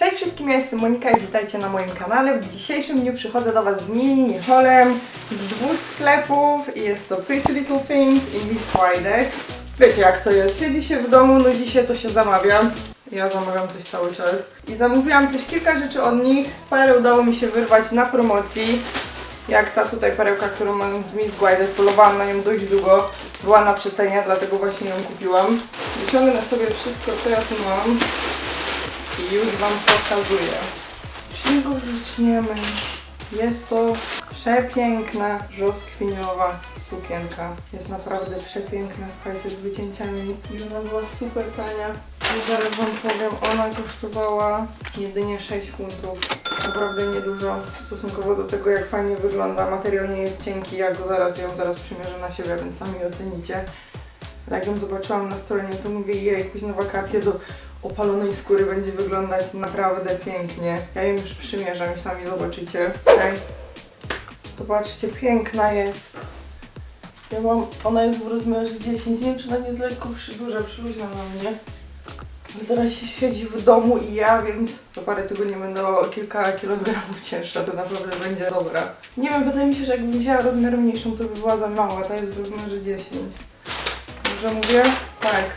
Cześć wszystkim, ja jestem Monika i witajcie na moim kanale. W dzisiejszym dniu przychodzę do Was z mini holem z dwóch sklepów jest to Pretty Little Things i Miss Friday. Wiecie jak to jest, siedzi się w domu, nudzi się, to się zamawiam. Ja zamawiam coś cały czas. I zamówiłam też kilka rzeczy od nich. Parę udało mi się wyrwać na promocji. Jak ta tutaj perełka, którą mam z Miss Guide, polowałam na nią dość długo. Była na przecenie, dlatego właśnie ją kupiłam. Wyciągnę sobie wszystko, co ja tu mam i już Wam pokazuję. Czego zaczniemy? Jest to przepiękna, brzoskwiniowa sukienka. Jest naprawdę przepiękna, słuchajcie, z wycięciami. I ona była super tania. I zaraz Wam powiem, ona kosztowała jedynie 6 funtów. Naprawdę niedużo stosunkowo do tego, jak fajnie wygląda. Materiał nie jest cienki, ja go zaraz ją zaraz przymierzę na siebie, więc sami ocenicie. Jak ją zobaczyłam na stronie, to mówię, jej, pójść na wakacje do opalonej skóry będzie wyglądać naprawdę pięknie. Ja ją już przymierzam i sami zobaczycie. Okej. Zobaczcie, piękna jest. Ja mam, ona jest w rozmiarze 10. Nie wiem, czy ona nie jest lekko przy, duża, przyluźna na mnie. Ale teraz się siedzi w domu i ja, więc za parę tygodni będę o kilka kilogramów cięższa, to naprawdę będzie dobra. Nie wiem, wydaje mi się, że jakbym wzięła rozmiar mniejszą, to by była za mała. Ta jest w rozmiarze 10. Dobrze mówię? Tak.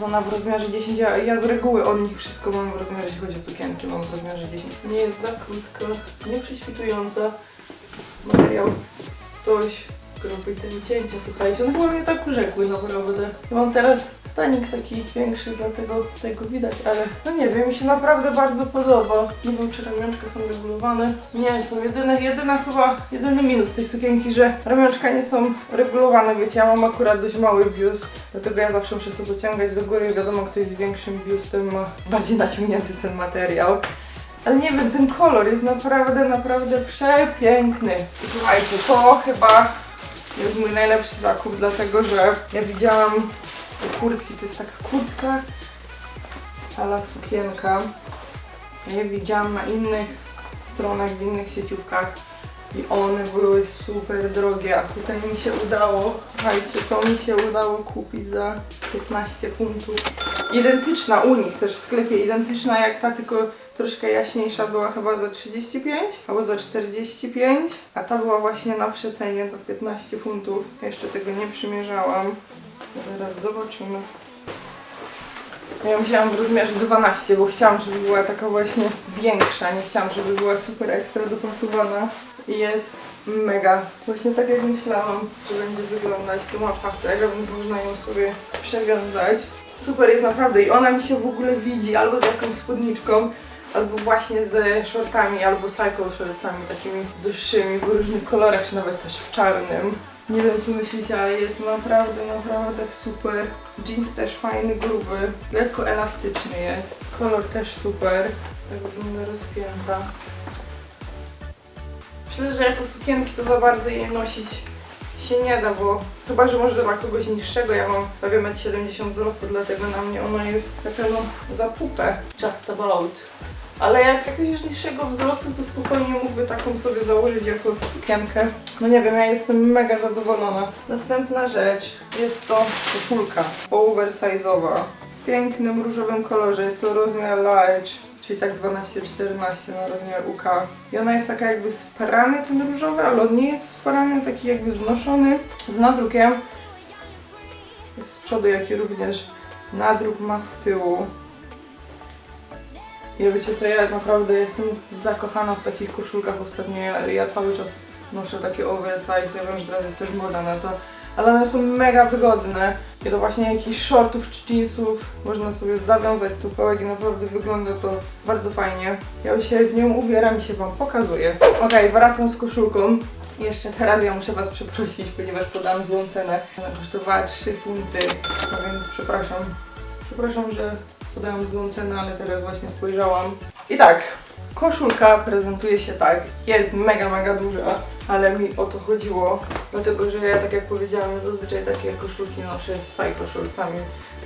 Jest ona w rozmiarze 10, ja, ja z reguły od nich wszystko mam w rozmiarze, jeśli chodzi o sukienki, mam w rozmiarze 10. Nie jest za krótka, nie prześwitująca. Materiał dość gruby te cięcia, słuchajcie, one chyba mnie tak urzekły naprawdę. Ja mam teraz stanik taki większy, dlatego tego widać, ale no nie wiem, mi się naprawdę bardzo podoba. Nie wiem, czy ramionczka są regulowane. Nie, są jedyne, jedyna chyba, jedyny minus tej sukienki, że ramionczka nie są regulowane, wiecie, ja mam akurat dość mały biust, dlatego ja zawsze muszę sobie pociągać do góry, wiadomo, kto jest z większym biustem ma bardziej naciągnięty ten materiał. Ale nie wiem, ten kolor jest naprawdę, naprawdę przepiękny. Słuchajcie, to chyba jest mój najlepszy zakup, dlatego że ja widziałam kurtki, to jest taka kurtka, ala sukienka. Ja je widziałam na innych stronach, w innych sieciówkach i one były super drogie, a tutaj mi się udało, słuchajcie, to mi się udało kupić za 15 funtów. Identyczna u nich też w sklepie, identyczna jak ta, tylko troszkę jaśniejsza była chyba za 35 albo za 45, a ta była właśnie na przecenie za 15 funtów. Jeszcze tego nie przymierzałam. Zaraz zobaczymy. Ja wzięłam w rozmiarze 12, bo chciałam, żeby była taka właśnie większa. Nie chciałam, żeby była super ekstra dopasowana. I jest mega. Właśnie tak jak myślałam, że będzie wyglądać. Tu ma pasek, więc można ją sobie przewiązać. Super jest naprawdę i ona mi się w ogóle widzi albo z jakąś spódniczką, albo właśnie ze shortami, albo cycle shortsami takimi dłuższymi w różnych kolorach, czy nawet też w czarnym. Nie wiem co myślicie, ale jest naprawdę, naprawdę super. Jeans też fajny, gruby, lekko elastyczny jest. Kolor też super. Tak wygląda rozpięta. Myślę, że jako sukienki to za bardzo jej nosić się nie da, bo chyba, że może dla kogoś niższego, ja mam prawie 1,70 m wzrostu, dlatego na mnie ona jest taka no za pupę, just about. Ale jak ktoś jest niższego wzrostu, to spokojnie mógłby taką sobie założyć jako sukienkę. No nie wiem, ja jestem mega zadowolona. Następna rzecz jest to koszulka oversize'owa. W pięknym różowym kolorze, jest to rozmiar large czyli tak 12-14 na rozmiar UK. I ona jest taka jakby sprany ten różowy, ale on nie jest sprany, taki jakby znoszony z nadrukiem. Z przodu, jak i również nadruk ma z tyłu. I wiecie co, ja naprawdę jestem zakochana w takich koszulkach ostatnio. Ja, ja cały czas noszę takie oversize, ja wiem, że teraz jest też moda na to. Ale one są mega wygodne. I do właśnie jakichś shortów czy jeansów można sobie zawiązać supełek i naprawdę wygląda to bardzo fajnie. Ja się w nią ubieram i się Wam pokazuję. Okej, wracam z koszulką. Jeszcze teraz ja muszę Was przeprosić, ponieważ podałam złą cenę. Ona kosztowała 3 funty, no więc przepraszam. Przepraszam, że podałam złą cenę, ale teraz właśnie spojrzałam. I tak, koszulka prezentuje się tak. Jest mega, mega duża, ale mi o to chodziło. Dlatego, że ja, tak jak powiedziałam, zazwyczaj takie koszulki noszę z shortsami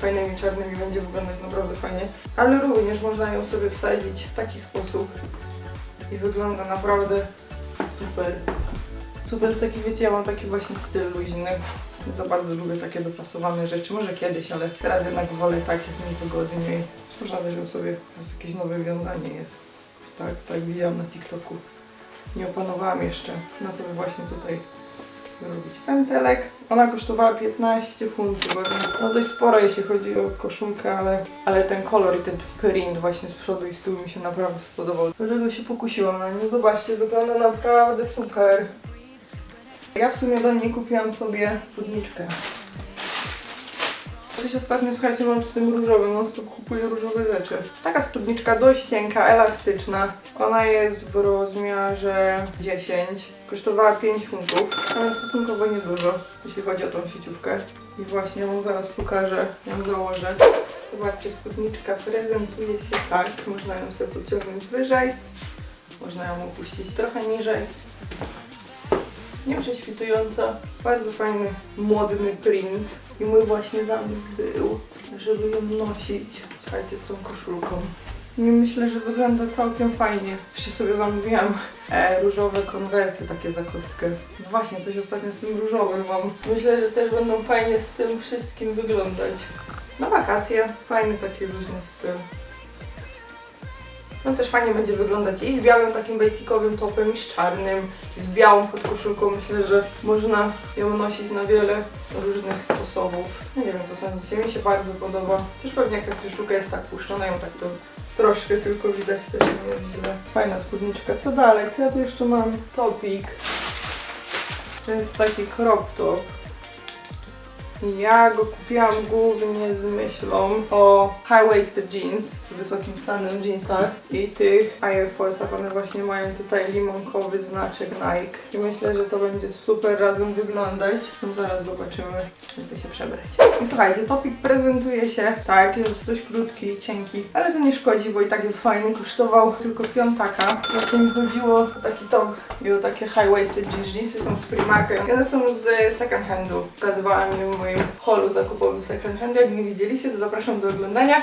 fajnymi, czarnymi, będzie wyglądać naprawdę fajnie. Ale również można ją sobie wsadzić w taki sposób i wygląda naprawdę super. Super jest taki, wiecie, ja mam taki właśnie styl luźny. Nie za bardzo lubię takie dopasowane rzeczy, może kiedyś, ale teraz jednak wolę tak, jest mi wygodniej. Można weźmy sobie, jakieś nowe wiązanie jest. Tak, tak widziałam na TikToku. Nie opanowałam jeszcze. Na sobie właśnie tutaj robić pętelek. Ona kosztowała 15 funtów, no dość sporo jeśli chodzi o koszulkę, ale, ale ten kolor i ten print właśnie z przodu i z tyłu mi się naprawdę spodobał. Dlatego się pokusiłam na nią. Zobaczcie, wygląda naprawdę super. Ja w sumie do niej kupiłam sobie spódniczkę. Coś ostatnio, słuchajcie, mam z tym różowym, non stop kupuję różowe rzeczy. Taka spódniczka dość cienka, elastyczna. Ona jest w rozmiarze 10. Kosztowała 5 funtów, ale stosunkowo niedużo, jeśli chodzi o tą sieciówkę. I właśnie wam zaraz pokażę, ją założę. Zobaczcie, spódniczka prezentuje się tak. Można ją sobie pociągnąć wyżej, można ją opuścić trochę niżej nieprześwitująca, bardzo fajny, modny print i mój właśnie zamysł był, żeby ją nosić, słuchajcie, z tą koszulką. I myślę, że wygląda całkiem fajnie. Jeszcze sobie zamówiłam e, różowe konwersy, takie za kostkę. No właśnie, coś ostatnio z tym różowym mam. Myślę, że też będą fajnie z tym wszystkim wyglądać. Na wakacje, fajny taki luźny styl. No też fajnie będzie wyglądać i z białym takim basicowym topem i z czarnym, i z białą podkoszulką. Myślę, że można ją nosić na wiele różnych sposobów. Nie wiem co sądzicie, mi się bardzo podoba. Też pewnie jak ta koszulka jest tak puszczona, ją tak to troszkę tylko widać, też nie jest źle. Fajna spódniczka. Co dalej? Co ja tu jeszcze mam? Topik. To jest taki crop top. Ja go kupiłam głównie z myślą o high-waisted jeans z wysokim stanem jeansach i tych Air Force'ach. One właśnie mają tutaj limonkowy znaczek Nike i myślę, że to będzie super razem wyglądać. No zaraz zobaczymy, chcę się przebrać. I słuchajcie, topik prezentuje się tak, jest dość krótki cienki, ale to nie szkodzi, bo i tak jest fajny. Kosztował tylko piątaka. Właśnie mi chodziło o taki top i o takie high-waisted jeans. Jeansy są z Primarka. One są z second handu. Pokazywałam w moim holu zakupowym second handu. Jak nie widzieliście, to zapraszam do oglądania.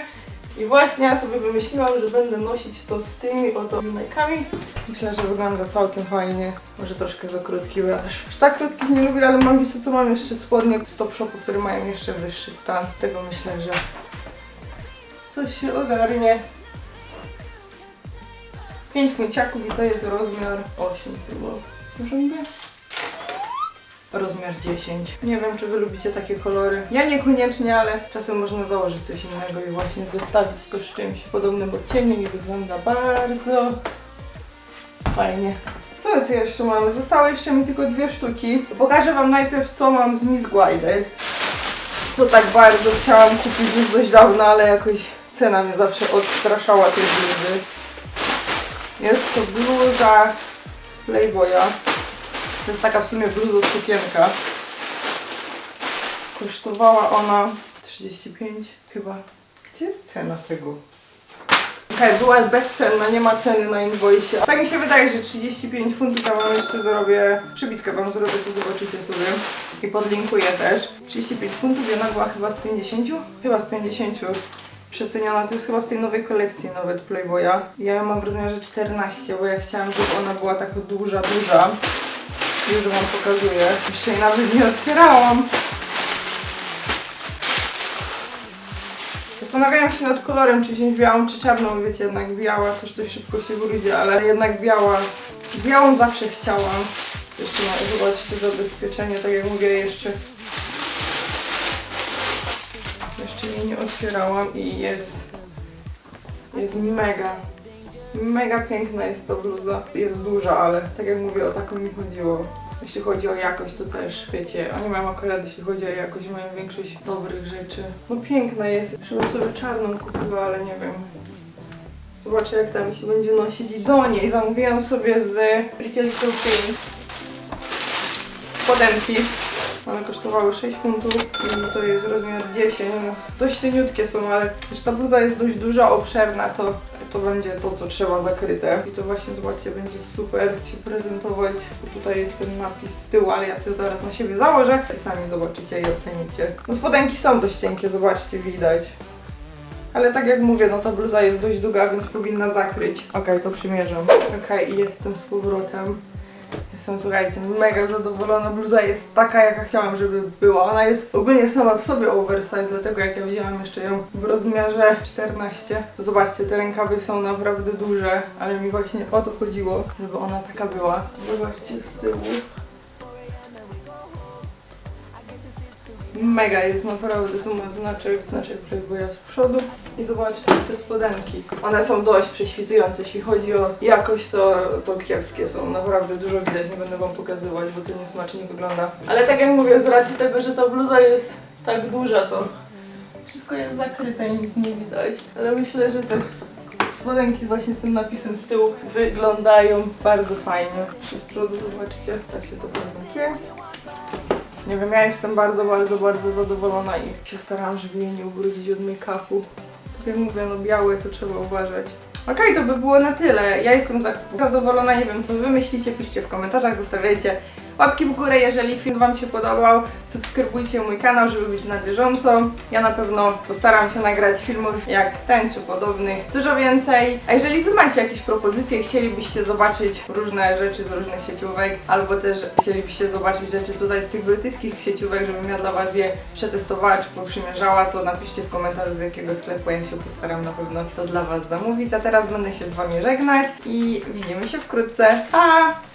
I właśnie ja sobie wymyśliłam, że będę nosić to z tymi oto Nike'ami. Myślę, że wygląda całkiem fajnie. Może troszkę za krótki, bo ja też tak krótkich nie lubię, ale mam wiecie co, mam jeszcze spodnie z Top Shopu, które mają jeszcze wyższy stan. Tego myślę, że coś się ogarnie. 5 funciaków i to jest rozmiar 8 chyba. Może mówię? Rozmiar 10. Nie wiem, czy wy lubicie takie kolory. Ja niekoniecznie, ale czasem można założyć coś innego i właśnie zestawić to z czymś podobnym odcieniu i wygląda bardzo fajnie. Co tu jeszcze mamy? Zostały jeszcze mi tylko dwie sztuki. Pokażę wam najpierw, co mam z Miss Guided. Co tak bardzo chciałam kupić już dość dawno, ale jakoś cena mnie zawsze odstraszała tej bluzy. Jest to bluza z Playboya. To jest taka w sumie bluzo sukienka. Kosztowała ona 35 chyba. Gdzie jest cena tego? Okej, była bezcenna, nie ma ceny na invoice. Tak mi się wydaje, że 35 funtów, ja wam jeszcze zrobię, przybitkę wam zrobię, to zobaczycie sobie. I podlinkuję też. 35 funtów, i ona była chyba z 50? Chyba z 50 przeceniona. To jest chyba z tej nowej kolekcji nawet Playboya. Ja ją mam w rozmiarze 14, bo ja chciałam, żeby ona była taka duża, duża. Już wam pokazuję. Jeszcze jej nawet nie otwierałam. Zastanawiałam się nad kolorem, czy wziąć białą, czy czarną. Wiecie, jednak biała też dość szybko się grudzie, ale jednak biała. Białą zawsze chciałam. Jeszcze no, zobaczcie zabezpieczenie, tak jak mówię, jeszcze jeszcze jej nie otwierałam i jest jest mega mega piękna jest ta bluza. Jest duża, ale tak jak mówię o taką mi chodziło. Jeśli chodzi o jakość to też wiecie, oni mają akurat jeśli chodzi o jakość mają większość dobrych rzeczy. No piękna jest, żebym sobie czarną kupiła, ale nie wiem. Zobaczę jak tam się będzie nosić. I do niej zamówiłam sobie z Pretty Little Things. Spodenki. One kosztowały 6 funtów i to jest rozmiar 10. Dość cieniutkie są, ale też ta bluza jest dość duża, obszerna, to, to będzie to, co trzeba zakryte. I to właśnie, zobaczcie, będzie super się prezentować. Bo tutaj jest ten napis z tyłu, ale ja to zaraz na siebie założę i sami zobaczycie i ocenicie. No spodenki są dość cienkie, zobaczcie, widać. Ale tak jak mówię, no ta bluza jest dość długa, więc powinna zakryć. Okej, to przymierzam. Okej, i jestem z powrotem. Jestem, słuchajcie, mega zadowolona. Bluza jest taka, jaka chciałam, żeby była. Ona jest ogólnie sama w sobie oversize, dlatego jak ja wzięłam jeszcze ją w rozmiarze 14. To zobaczcie, te rękawy są naprawdę duże, ale mi właśnie o to chodziło, żeby ona taka była. Zobaczcie z tyłu. Mega jest naprawdę, tu znaczek, znaczek Playboya z przodu i zobaczcie te spodenki. One są dość prześwitujące, jeśli chodzi o jakość to, to kiepskie są, naprawdę dużo widać, nie będę wam pokazywać, bo to niesmacznie wygląda. Ale tak jak mówię, z racji tego, że ta bluza jest tak duża, to wszystko jest zakryte i nic nie widać. Ale myślę, że te spodenki właśnie z tym napisem z tyłu wyglądają bardzo fajnie. Z przodu zobaczcie, tak się to prezentuje. Nie wiem, ja jestem bardzo, bardzo, bardzo zadowolona i się starałam, żeby jej nie ubrudzić od make-upu. Tak jak mówię, no białe to trzeba uważać. Okej, to by było na tyle. Ja jestem za- zadowolona, nie wiem co wy myślicie, piszcie w komentarzach, zostawiajcie łapki w górę, jeżeli film wam się podobał. Subskrybujcie mój kanał, żeby być na bieżąco. Ja na pewno postaram się nagrać filmów jak ten czy podobnych dużo więcej. A jeżeli wy macie jakieś propozycje, chcielibyście zobaczyć różne rzeczy z różnych sieciówek, albo też chcielibyście zobaczyć rzeczy tutaj z tych brytyjskich sieciówek, żebym ja dla was je przetestowała czy poprzymierzała, to napiszcie w komentarzu z jakiego sklepu ja się postaram na pewno to dla was zamówić. A teraz będę się z wami żegnać i widzimy się wkrótce. Pa!